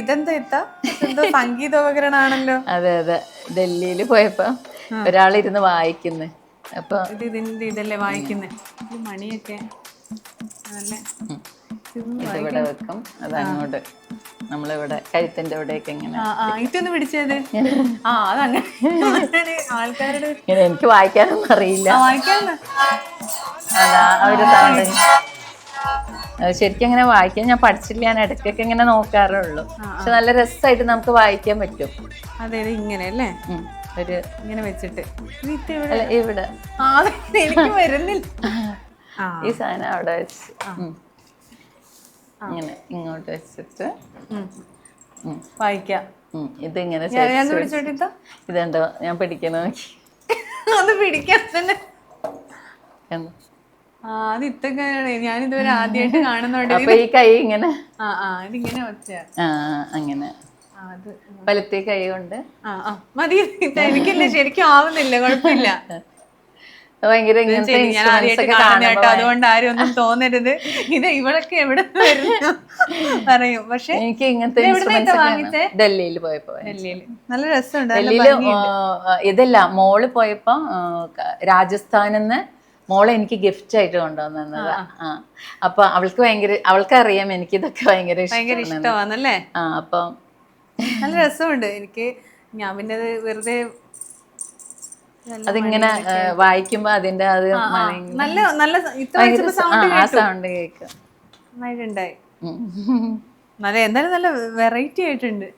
ഇതെന്താ എത്താ എന്തോ സംഗീതോപകരണമാണല്ലോ അതെ അതെ. ഡൽഹിയിൽ പോയപ്പോ ഒരാളിരുന്ന് വായിക്കുന്നു. അപ്പൊ ഇത് ഇതിന്റെ ഇതല്ലേ വായിക്കുന്നേ? മണിയൊക്കെ. ഇവിടെ വെക്കും. അത് അങ്ങോട്ട്. നമ്മളിവിടെ കഴുത്തിന്റെ ഇവിടെയൊക്കെ ഇങ്ങനെ ആ ആ. ഇതൊന്ന് പിടിച്ചത്. ആ അതങ്ങനെ അങ്ങനെ ആൾക്കാരുടെ ഇങ്ങനെ എനിക്ക് വായിക്കാനൊന്നും അറിയില്ല. അതാ ഒരു സൗണ്ട് ശരിക്കും അങ്ങനെ വായിക്കാൻ ഞാൻ പഠിച്ചില്ല ഞാൻ ഇടയ്ക്കൊക്കെ ഇങ്ങനെ നോക്കാറുള്ളൂ. പക്ഷെ നല്ല രസമായിട്ട് നമുക്ക് വായിക്കാൻ പറ്റും. അതെ ഇങ്ങനെ അല്ലേ? ഒരു ഇങ്ങനെ വെച്ചിട്ട്. ഇവിടെ. എനിക്ക് വരുന്നില്ല. ഈ സാധനം അവിടെ വെച്ച്. അങ്ങനെ ഇങ്ങനെ ഇങ്ങോട്ട് വെച്ചിട്ട്. വായിക്കാം. ഇത് ഇതിങ്ങനെ ഇതെന്തോ? ഞാൻ നോക്കി. അത് പിടിക്കാൻ തന്നെ. എന്താ? അത് ഇത്തൊക്കെയാണ് ഞാൻ ഇതുവരെ ആദ്യമായിട്ട് കാണുന്നുണ്ട് അപ്പൊ ഈ കൈ ഇങ്ങനെ ആ ആ ഇതിങ്ങനെ വെച്ച ആ അങ്ങനെ. വലത്തെ കൈ കൊണ്ട്? ആ ആ മതി. എനിക്കില്ല ശരിക്കും ആവുന്നില്ല. കുഴപ്പമില്ല. ഭയങ്കര അതുകൊണ്ട് ആരും ഒന്നും തോന്നരുത്. ഇത് ഇവളൊക്കെ എവിടെ പറയും. പക്ഷെ എനിക്ക് ഇങ്ങനത്തെ? ഡൽഹിയിൽ പോയപ്പോ ഡൽഹിയിൽ നല്ല രസമുണ്ട്. ആ, ഇതല്ല മോൾ പോയപ്പോ രാജസ്ഥാനിന്ന് മോളെ എനിക്ക് ഗിഫ്റ്റ് ആയിട്ട് കൊണ്ടുവന്നത്. ആ അപ്പൊ അവൾക്ക് ഭയങ്കര അവൾക്ക് അറിയാം എനിക്ക് ഇതൊക്കെ ഭയങ്കര ഭയങ്കര ഇഷ്ടമാണ് ഇഷ്ടമാണല്ലേ ആ അപ്പം നല്ല രസമുണ്ട്. എനിക്ക് ഞാൻ പിന്നെ വെറുതെ അതിങ്ങനെ വായിക്കുമ്പോ അതിന്റെ അത്. നല്ല നല്ല ആ, സൗണ്ട് കേൾക്കാം കേട്ടു. സൗണ്ട് കേൾക്കും നന്നായിട്ടുണ്ടായി. നല്ല എന്തായാലും നല്ല വെറൈറ്റി ആയിട്ടുണ്ട്.